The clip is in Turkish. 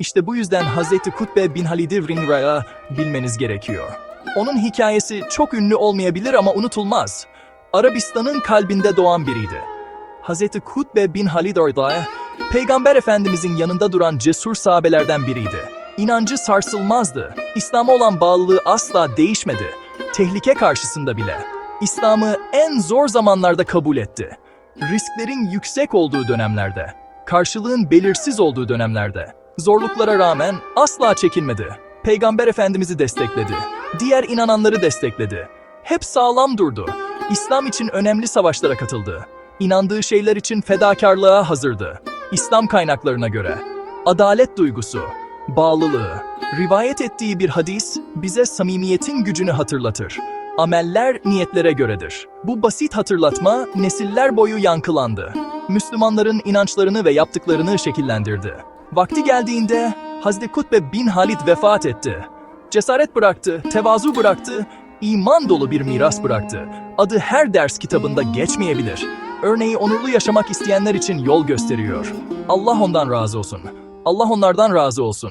İşte bu yüzden Hazreti Kutbe bin Halid Rinra'ya bilmeniz gerekiyor. Onun hikayesi çok ünlü olmayabilir ama unutulmaz. Arabistan'ın kalbinde doğan biriydi. Hazreti Kutbe bin Halid Orda, Peygamber Efendimizin yanında duran cesur sahabelerden biriydi. İnancı sarsılmazdı. İslam'a olan bağlılığı asla değişmedi. Tehlike karşısında bile. İslam'ı en zor zamanlarda kabul etti. Risklerin yüksek olduğu dönemlerde, karşılığın belirsiz olduğu dönemlerde, zorluklara rağmen asla çekinmedi. Peygamber Efendimiz'i destekledi. Diğer inananları destekledi. Hep sağlam durdu. İslam için önemli savaşlara katıldı. İnandığı şeyler için fedakarlığa hazırdı. İslam kaynaklarına göre. Adalet duygusu, bağlılığı, rivayet ettiği bir hadis bize samimiyetin gücünü hatırlatır. Ameller niyetlere göredir. Bu basit hatırlatma nesiller boyu yankılandı. Müslümanların inançlarını ve yaptıklarını şekillendirdi. Vakti geldiğinde Hazreti Kutbe bin Halid vefat etti. Cesaret bıraktı, tevazu bıraktı, iman dolu bir miras bıraktı. Adı her ders kitabında geçmeyebilir. Örneği onurlu yaşamak isteyenler için yol gösteriyor. Allah ondan razı olsun. Allah onlardan razı olsun.